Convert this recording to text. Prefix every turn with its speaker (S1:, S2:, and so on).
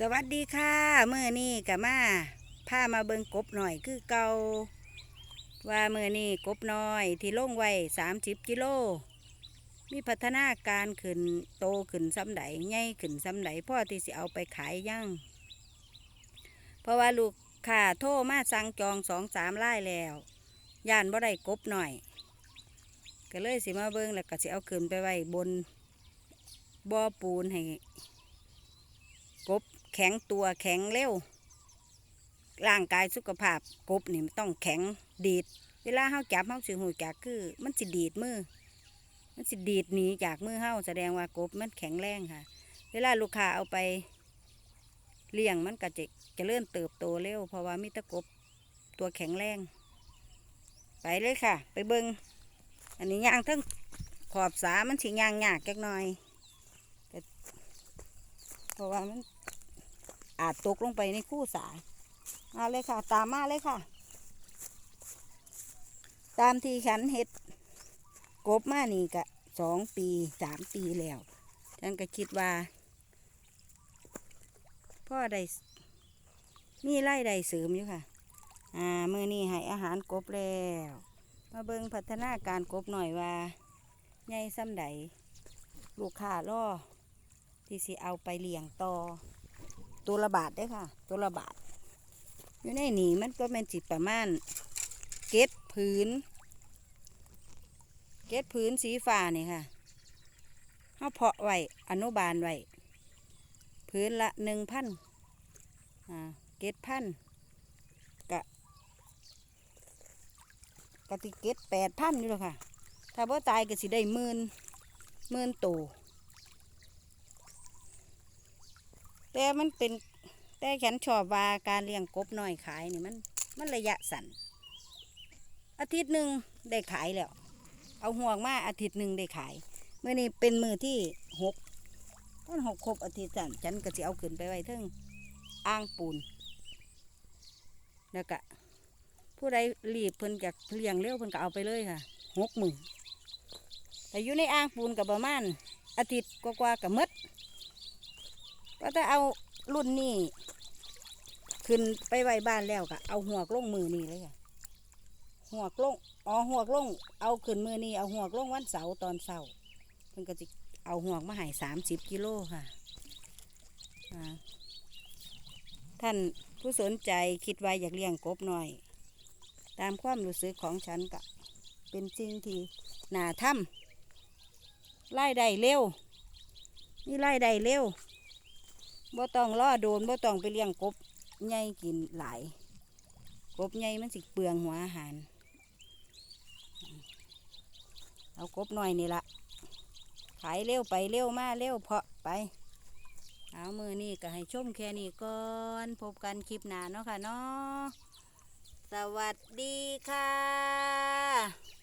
S1: สวัสดีค่ะเมื่อนี้กับมาพามาเบิงกบหน่อยคือเกาว่าเมื่อนี้กบน้อยที่ล่งไว้สามสิบกิโลมีพัฒนาการขึ้นโตขึ้นซ้ำใดใหญ่ขึ้นซ้ำใดพ่อที่สิเอาไปขายย่างเพราะว่าลูกค้าโทรมาสั่งจองสองสามไร่แล้วย่านบ่ได้กบหน่อย ก็เลยสิมาเบิงแล้วก็สิเอาขึ้นไปไว้บนบ่อปูนให้กบ แข็งตัวแข็งเร็ว ร่างกายสุขภาพกบนี่มันต้องแข็งดีด เวลาเฮาจับเฮาสิหูจักคือ มันสิดีดมือ มันสิดีดหนีจากมือเฮาแสดงว่ากบมันแข็งแรงค่ะ เวลาลูกค้าเอาไปเลี้ยงมันก็จะจะเริ่มเติบโตเร็วเพราะว่ามีตะกบตัวแข็งแรง ไปเลยค่ะ ไปเบิงอันนี้ย่างทั้งขอบสามันสิย่างยากจักหน่อยเพราะว่ามัน อาจตกลงไปในคู่สายมาเลยค่ะ ตามมาเลยค่ะ ตามที่ฉันเห็ดกบมานี่กะสองปีสามปีแล้ว ฉันก็คิดว่า พ่อได้มีไร่ได้เสริมอยู่ค่ะ อ่าเมื่อนี้ให้อาหารกบแล้ว มาเบิ่งพัฒนาการกบหน่อยว่าใหญ่ซ้ำใดลูกค้าล่อที่สิเอาไปเลี้ยงต่อ ตัวละบาทได้ค่ะ ตัวละบาท อยู่ในนี่มันก็เป็นจิตประมาณ เก็ดผืน เก็ดผืนสีฟ้านี่ค่ะเขาเพาะไว้อนุบาลไว้ผืนละหนึ่งพันอ่าเก็ดพันกะกะติเก็ดแปดพันอยู่แล้วค่ะ ถ้าพ่ตายก็สิได้หมื่นหมื่นโตว แต่มันเป็นแต่ฉันชอบว่าการเลี้ยงกบน้อยขายนี่มันมันระยะสั้นอาทิตย์หนึ่งได้ขายแล้ว เอาห่วงมาอาทิตย์หนึ่งได้ขายเมื่อนี้เป็นมือที่หกต้นหกครบอาทิตย์สั้นฉันก็จะเอาขึ้นไปไว้เทิงอ่างปูนแล้วก็ผู้ใดรีบเพิ่นจากเลี้ยงเร็วเพิ่นก็เอาไปเลยค่ะหกหมื่นแต่อยู่ในอ่างปูนกับประมาณอาทิตย์กว่าๆกับมด ก็ถ้าเอารุ่นนี้ ขึ้นไปไว้บ้านแล้วก็เอาหัวกลงมือนี่เลยค่ะหัวกลงอ๋อหัวกลงเอาขึ้นมือนี่เอาหัวกลงวันเสาร์ตอนเสาร์เพิ่นก็จะเอาหัวมาให้สามสิบกิโลค่ะท่านผู้สนใจคิดว่าอยากเลี้ยงกบหน่อย ตามความรู้สึกของฉันก็เป็นสิ่งที่น่าทำไล่ได้เร็วนี่ไล่ได้เร็ว บ่ต้องรอโดนบ่ต้องไปเลี้ยงกบใหญ่กินหลาย กบใหญ่มันสิเปลืองหัวอาหาร เอากบหน่อยนี่ละขายเร็วไปเร็วมาเร็วเพาะไป เอามือนี่ก็ให้ชมแค่นี้ก่อน พบกันคลิปหน้าเนาะค่ะเนาะสวัสดีค่ะ